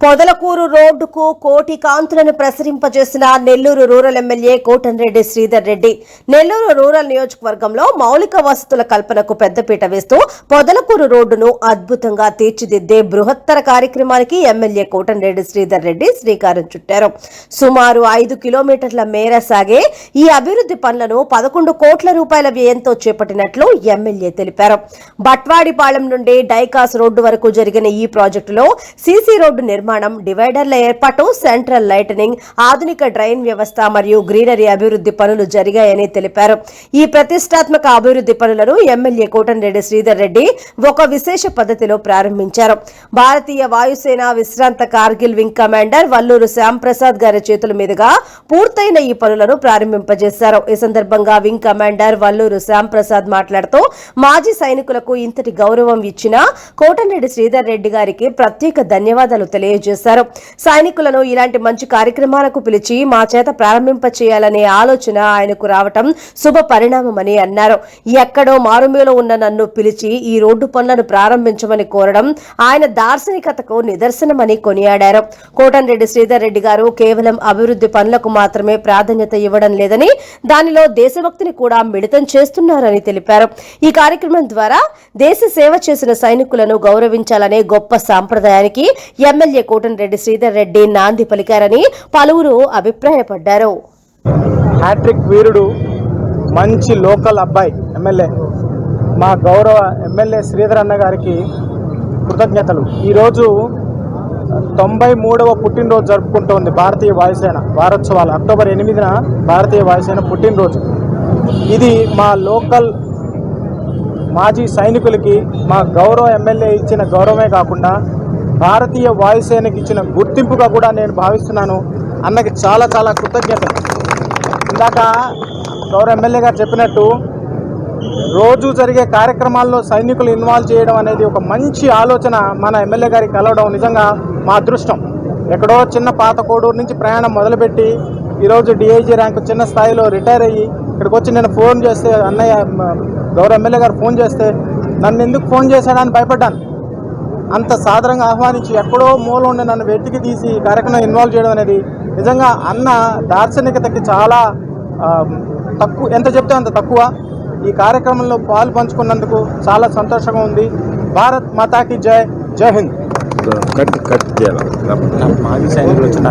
పొదలకూరు రోడ్డుకు కోటి కాంతులను ప్రసరింపజేసిన Nellore rural MLA Kotamreddy Sridhar Reddy Nellore rural నియోజకవర్గంలో మౌలిక వసతుల కల్పనకు పెద్దపీట వేస్తూ పొదలకూరు రోడ్డును అద్భుతంగా తీర్చిదిద్దే బృహత్తర కార్యక్రమానికి ఎమ్మెల్యే కోటన్రెడ్డి శ్రీధర్ రెడ్డి శ్రీకారం చుట్టారు. సుమారు ఐదు కిలోమీటర్ల మేర సాగే ఈ అభివృద్ధి పనులను పదకొండు కోట్ల రూపాయల వ్యయంతో చేపట్టినట్లు ఎమ్మెల్యే తెలిపారు. బట్వాడిపాళెం నుండి డైకాస్ రోడ్డు వరకు జరిగిన ఈ ప్రాజెక్టులో సీసీ రోడ్డు నిర్మాణం డివైడర్ల ఏర్పాటు సెంట్రల్ లైటనింగ్ ఆధునిక డ్రైన్ వ్యవస్థ మరియు గ్రీనరీ అభివృద్ధి పనులు జరిగాయని తెలిపారు. ఈ ప్రతిష్టాత్మక అభివృద్ధి పనులను ఎమ్మెల్యే కోటంరెడ్డి శ్రీధర్ రెడ్డి ఒక విశేష పద్ధతిలో ప్రారంభించారు. భారతీయ వాయుసేన విశ్రాంత కార్గిల్ వింగ్ కమాండర్ వల్లూరు శ్యాంప్రసాద్ గారి చేతుల మీదుగా పూర్తయిన ఈ పనులను ప్రారంభింపజేశారు. ఈ సందర్భంగా వింగ్ కమాండర్ వల్లూరు శ్యాంప్రసాద్ మాట్లాడుతూ మాజీ సైనికులకు ఇంతటి గౌరవం ఇచ్చిన కోటంరెడ్డి శ్రీధర్ రెడ్డి గారికి ప్రత్యేక ధన్యవాదాలు తెలియజేశారు సైనికులను ఇలాంటి మంచి కార్యక్రమాలకు పిలిచి మా చేత ప్రారంభింప చేయాలనే ఆలోచన ఆయనకు రావటం శుభ పరిణామమని అన్నారు. ఎక్కడో మారుమూల ఉన్న నన్ను పిలిచి ఈ రోడ్డు పనులను ప్రారంభించమని కోరడం ఆయన దార్శనికతకు నిదర్శనమని కొనియాడారు. కోటంరెడ్డి శ్రీధర్ రెడ్డి గారు కేవలం అభివృద్ధి పనులకు మాత్రమే ప్రాధాన్యత ఇవ్వడం లేదని దానిలో దేశభక్తిని కూడా మిళితం చేస్తున్నారని తెలిపారు. ఈ కార్యక్రమం ద్వారా దేశ సేవ చేసిన సైనికులను గౌరవించాలనే గొప్ప సాంప్రదాయానికి ఎమ్మెల్యే కోటంరెడ్డి శ్రీధర్ రెడ్డి నాంది పలికారని పలువురు అభిప్రాయపడ్డారు. హ్యాట్రిక్ వీరుడు మంచి లోకల్ అబ్బాయి ఎమ్మెల్యే. మా గౌరవ ఎమ్మెల్యే శ్రీధర్ అన్న గారికి కృతజ్ఞతలు. ఈరోజు తొంభై మూడవ పుట్టినరోజు జరుపుకుంటోంది భారతీయ వాయుసేన. వారోత్సవాలు. అక్టోబర్ ఎనిమిదిన భారతీయ వాయుసేన పుట్టినరోజు. ఇది మా లోకల్ మాజీ సైనికులకి మా గౌరవ ఎమ్మెల్యే ఇచ్చిన గౌరవమే కాకుండా భారతీయ వాయుసేనకి ఇచ్చిన గుర్తింపుగా కూడా నేను భావిస్తున్నాను. అన్నకి చాలా చాలా కృతజ్ఞత ఇందాక గౌరవ ఎమ్మెల్యే గారు చెప్పినట్టు రోజు జరిగే కార్యక్రమాల్లో సైనికులు ఇన్వాల్వ్ చేయడం అనేది ఒక మంచి ఆలోచన మన ఎమ్మెల్యే గారికి కలవడం నిజంగా మా అదృష్టం. ఎక్కడో చిన్న పాత కోడూరు నుంచి ప్రయాణం మొదలుపెట్టి ఈరోజు డిఐజీ ర్యాంకు చిన్న స్థాయిలో రిటైర్ అయ్యి ఇక్కడికి వచ్చి నేను ఫోన్ చేస్తే అన్నయ్య గౌరవ ఎమ్మెల్యే గారు ఫోన్ చేస్తే నన్ను ఎందుకు ఫోన్ చేశాడని భయపడ్డాను. అంత సాదరంగా ఆహ్వానించి ఎక్కడో మూల ఉండి నన్ను వెతికి తీసి ఈ కార్యక్రమం ఇన్వాల్వ్ చేయడం అనేది నిజంగా అన్న దార్శనికతకి చాలా తక్కువ ఎంత చెప్తే అంత తక్కువ. ఈ కార్యక్రమంలో పాలు పంచుకున్నందుకు చాలా సంతోషంగా ఉంది. భారత్ మాతాకి జై జై హింద్. కట్ కట్ చేయాలి. మాజీ సైనికులు వచ్చిన